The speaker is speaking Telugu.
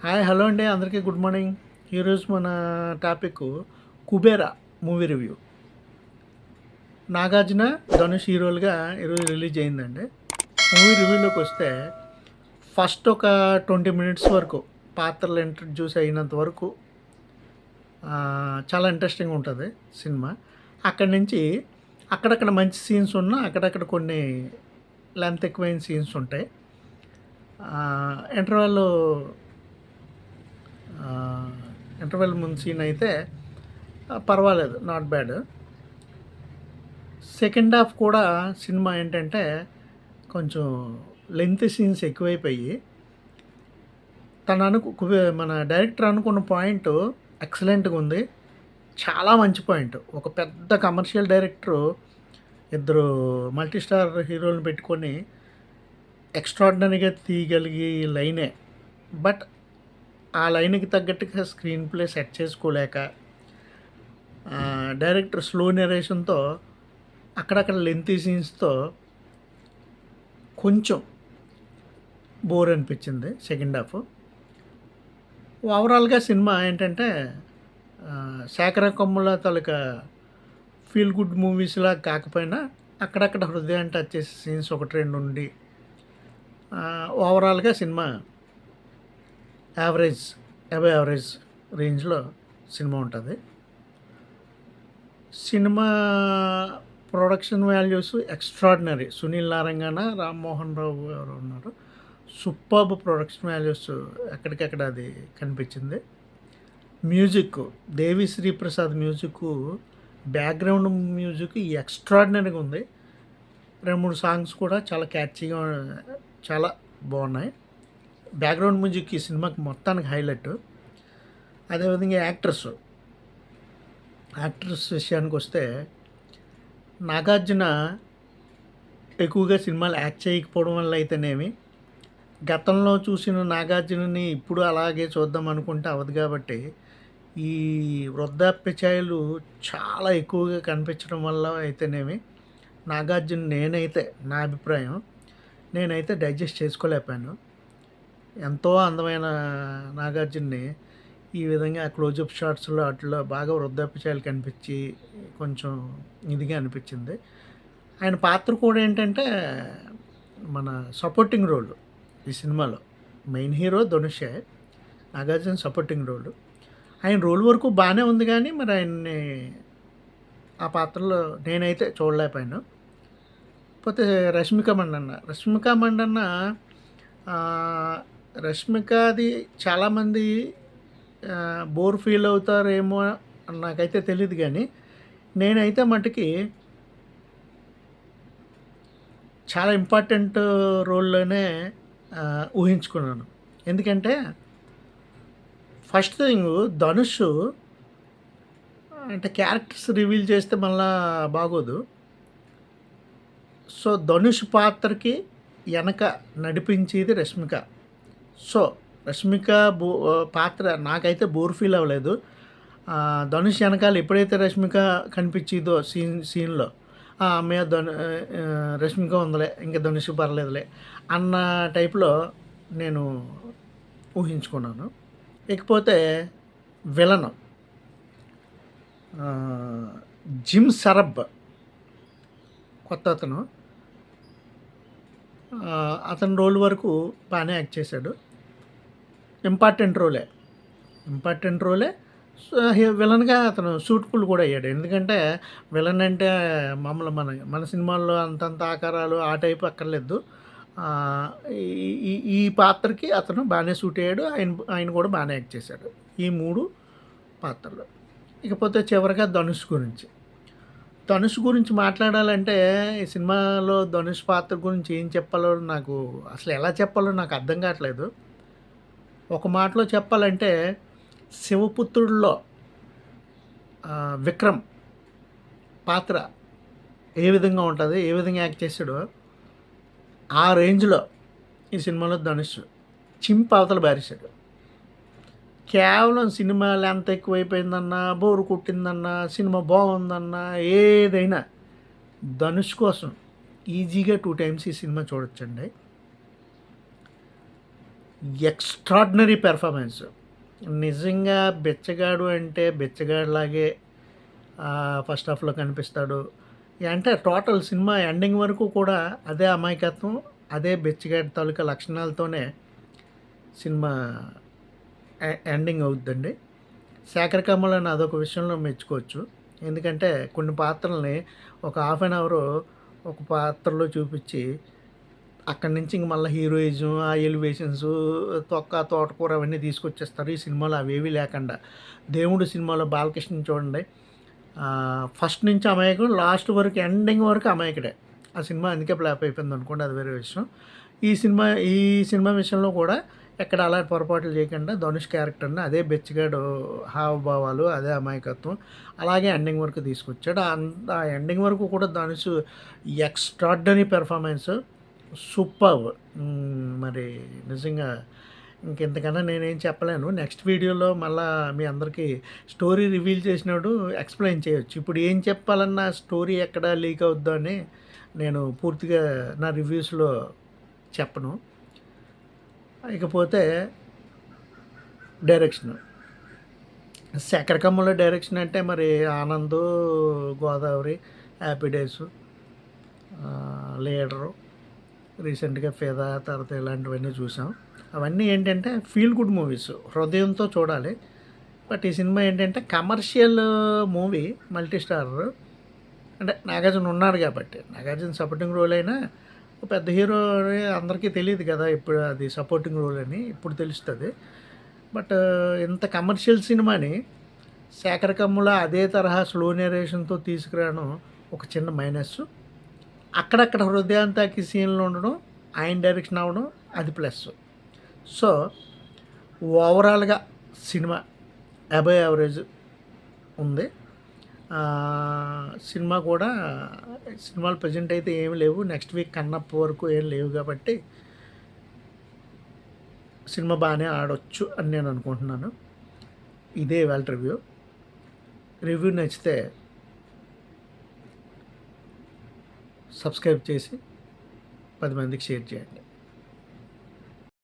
హాయ్ హలో అండి. అందరికీ గుడ్ మార్నింగ్. ఈరోజు మన topic Kubera movie review. Nagarjuna Dhanush హీరోలుగా ఈరోజు రిలీజ్ అయిందండి. మూవీ రివ్యూలోకి వస్తే ఫస్ట్ ఒక ట్వంటీ మినిట్స్ వరకు పాత్రలు ఇంట్రడ్యూస్ అయినంత వరకు చాలా ఇంట్రెస్టింగ్ ఉంటుంది సినిమా. అక్కడి నుంచి అక్కడక్కడ మంచి సీన్స్ ఉన్నా అక్కడక్కడ కొన్ని లెంత్ ఎక్కువైన సీన్స్ ఉంటాయి. ఇంటర్వెల్ ఇంటర్వెల్ ముందు సీన్ అయితే పర్వాలేదు నాట్ బ్యాడ్ సెకండ్ హాఫ్ కూడా సినిమా ఏంటంటే కొంచెం లెంత్ సీన్స్ ఎక్కువైపోయి తను అనుకు మన డైరెక్టర్ అనుకున్న పాయింట్ ఎక్సలెంట్గా ఉంది. చాలా మంచి పాయింట్ ఒక పెద్ద కమర్షియల్ డైరెక్టరు ఇద్దరు మల్టీ స్టార్ హీరోలను పెట్టుకొని ఎక్స్ట్రాడినరీగా తీయగలిగే లైనే బట్ ఆ లైన్కి తగ్గట్టుగా స్క్రీన్ ప్లే సెట్ చేసుకోలేక డైరెక్టర్ స్లో నెరేషన్తో అక్కడక్కడ లెంతీ సీన్స్తో కొంచెం బోర్ అనిపించింది సెకండ్ హాఫ్. ఓవరాల్గా సినిమా ఏంటంటే ఆ, శేఖర కొమ్ముల తాలూకా ఫీల్ గుడ్ మూవీస్లా కాకపోయినా అక్కడక్కడ హృదయాన్ని టచ్ చేసే సీన్స్ ఒకటి రెండు ఉండి ఓవరాల్గా సినిమా యావరేజ్ అబవ్ యావరేజ్ రేంజ్లో సినిమా ఉంటుంది. Cinema production values extraordinary Sunil నారంగణ Rammohan Rao గారు ఉన్నారు. సూపర్బ్ ప్రొడక్షన్ వాల్యూస్ ఎక్కడికెక్కడ అది కనిపించింది. Music Devi Sriprasad music background music ఎక్స్ట్రాడినరీగా ఉంది. రెండు మూడు సాంగ్స్ కూడా చాలా క్యాచీగా చాలా బాగున్నాయి. బ్యాక్గ్రౌండ్ మ్యూజిక్ ఈ సినిమాకి మొత్తానికి హైలైట్. అదేవిధంగా యాక్టర్స్. యాక్టర్స్ విషయానికి వస్తే నాగార్జున ఎక్కువగా సినిమాలు యాక్ట్ చేయకపోవడం వల్ల అయితేనేమి గతంలో చూసిన నాగార్జునని ఇప్పుడు అలాగే చూద్దాం అనుకుంటే అవదు కాబట్టి ఈ వృద్ధాప్య ఛాయలు చాలా ఎక్కువగా కనిపించడం వల్ల అయితేనేమి నాగార్జున నేనైతే నా అభిప్రాయం నేనైతే డైజెస్ట్ చేసుకోలేకపోయాను. ఎంతో అందమైన నాగార్జున్ని ఈ విధంగా క్లోజప్ షాట్స్లో వాటిలో బాగా వృద్ధాప్యచాయలు కనిపించి కొంచెం ఇదిగా అనిపించింది. ఆయన పాత్ర కూడా ఏంటంటే మన సపోర్టింగ్ రోల్ ఈ సినిమాలో. మెయిన్ హీరో ధనుషే నాగార్జున సపోర్టింగ్ రోల్. ఆయన రోల్ వరకు బాగానే ఉంది కానీ మరి ఆయన్ని ఆ పాత్రలో నేనైతే చూడలేకపోయాను. పోతే రష్మిక మండన్న. రష్మిక మండన్న రష్మికది చాలామంది బోర్ ఫీల్ అవుతారేమో అని నాకైతే తెలియదు కానీ నేనైతే మటుకి చాలా ఇంపార్టెంట్ రోల్లోనే ఊహించుకున్నాను. ఎందుకంటే ఫస్ట్ థింగ్ ధనుష్ అంటే క్యారెక్టర్స్ రివీల్ చేస్తే మళ్ళా బాగోదు. సో ధనుష్ పాత్రకి వెనక నడిపించేది రష్మిక. సో రష్మిక బో పాత్ర నాకైతే బోర్ ఫీల్ అవ్వలేదు. ధనుష్ వెనకాల ఎప్పుడైతే రష్మిక కనిపించిందో సీన్ సీన్లో ఆమె ధను రష్మిక ఉందిలే ఇంకా ధనుష్ పర్లేదులే అన్న టైప్లో నేను ఊహించుకున్నాను. ఇకపోతే విలన్ జిమ్ సరబ్ కొత్త అతను. అతని రోల్ వరకు బాగానే యాక్ట్ చేశాడు. ఇంపార్టెంట్ రోలే. ఇంపార్టెంట్ రోలే. విలన్గా అతను సూట్ఫుల్ కూడా అయ్యాడు. ఎందుకంటే విలన్ అంటే మామూలు మన మన సినిమాల్లో అంతంత ఆకారాలు ఆ టైప్ అక్కర్లేదు. ఈ- ఈ ఈ పాత్రకి అతను బాగానే సూట్ అయ్యాడు. ఆయన ఆయన కూడా బాగానే యాక్ట్ చేశాడు. ఈ మూడు పాత్రలు. ఇకపోతే చివరిగా ధనుష్ గురించి. ధనుష్ గురించి మాట్లాడాలంటే ఈ సినిమాలో ధనుష్ పాత్ర గురించి ఏం చెప్పాలో నాకు అసలు ఎలా చెప్పాలో నాకు అర్థం కావట్లేదు. ఒక మాటలో చెప్పాలంటే శివపుత్రుడిలో విక్రమ్ పాత్ర ఏ విధంగా ఉంటుంది ఏ విధంగా యాక్ట్ చేశాడో ఆ రేంజ్లో ఈ సినిమాలో ధనుష్ చింప అవతల బారేశాడు. కేవలం సినిమా లెంత్ ఎక్కువైపోయిందన్నా బోరు కుట్టిందన్నా సినిమా బాగుందన్నా ఏదైనా ధనుష్ కోసం ఈజీగా టూ టైమ్స్ ఈ సినిమా చూడొచ్చండి. Extraordinary performance. నిజంగా బిచ్చగాడు అంటే బిచ్చగాడిలాగే ఫస్ట్ హాఫ్లో కనిపిస్తాడు. అంటే టోటల్ సినిమా ఎండింగ్ వరకు కూడా అదే అమాయకత్వం అదే బిచ్చగాడి తాలూకా లక్షణాలతోనే సినిమా ఎండింగ్ అవుద్దండి. శేఖర్ అని అదొక విషయంలో మెచ్చుకోవచ్చు. ఎందుకంటే కొన్ని పాత్రల్ని ఒక హాఫ్ అన్ అవర్ ఒక పాత్రలో చూపించి అక్కడి నుంచి ఇంక మళ్ళీ హీరోయిజం ఆ ఎలివేషన్స్ తొక్క తోటకూర అవన్నీ తీసుకొచ్చేస్తారు. ఈ సినిమాలో అవేవి లేకుండా. దేవుడు సినిమాలో బాలకృష్ణ చూడండి. ఫస్ట్ నుంచి అమాయకుడు లాస్ట్ వరకు ఎండింగ్ వరకు అమాయకుడే. ఆ సినిమా అందుకే ఫ్లాప్ అయిపోయింది అనుకోండి అది వేరే విషయం. ఈ సినిమా ఈ సినిమా విషయంలో కూడా ఎక్కడ అలా పొరపాట్లు చేయకుండా ధనుష్ క్యారెక్టర్ని అదే బెచ్చగాడు హావభావాలు అదే అమాయకత్వం అలాగే ఎండింగ్ వరకు తీసుకొచ్చాడు. ఆ- ఆ ఎండింగ్ వరకు కూడా ధనుష్ ఎక్స్ట్రాడనరీ పెర్ఫార్మెన్స్ సూపర్. మరి నిజంగా ఇంకెంతకన్నా నేనేం చెప్పలేను. నెక్స్ట్ వీడియోలో మళ్ళీ మీ అందరికీ స్టోరీ రివీల్ చేసినప్పుడు ఎక్స్ప్లెయిన్ చేయొచ్చు. ఇప్పుడు ఏం చెప్పాలన్నా స్టోరీ ఎక్కడ లీక్ అవుద్దో అని నేను పూర్తిగా నా రివ్యూస్లో చెప్పను. ఇకపోతే డైరెక్షన్. శేఖరకమ్మలో డైరెక్షన్ అంటే మరి Anand Godavari happy days leader. రీసెంట్గా ఫేదా తర్వాత ఇలాంటివన్నీ చూసాం. అవన్నీ ఏంటంటే ఫీల్ గుడ్ మూవీస్ హృదయంతో చూడాలి. బట్ ఈ సినిమా ఏంటంటే కమర్షియల్ మూవీ మల్టీ స్టార్ అంటే నాగార్జున ఉన్నాడు కాబట్టి నాగార్జున సపోర్టింగ్ రోల్ అయినా పెద్ద హీరో అందరికీ తెలియదు కదా ఇప్పుడు అది సపోర్టింగ్ రోల్ అని ఇప్పుడు తెలుస్తుంది. బట్ ఇంత కమర్షియల్ సినిమాని శేఖర్ కమ్ముల అదే తరహా స్లో నేరేషన్తో తీసుకురావడం ఒక చిన్న మైనస్ అక్కడక్కడ హృదయాంతాకి సీన్లు ఉండడం ఆయన డైరెక్షన్ అవ్వడం అది ప్లస్ సో ఓవరాల్గా సినిమా అబవ్ యావరేజ్ ఉంది. సినిమా కూడా సినిమాలు ప్రజెంట్ అయితే ఏమి లేవు. నెక్స్ట్ వీక్ కన్నప్ప వరకు ఏం లేవు కాబట్టి సినిమా బాగానే ఆడొచ్చు అని నేను అనుకుంటున్నాను. ఇదే వాళ్ళ రివ్యూ రివ్యూ నచ్చితే సబ్స్క్రైబ్ చేసి పది మందికి షేర్ చేయండి.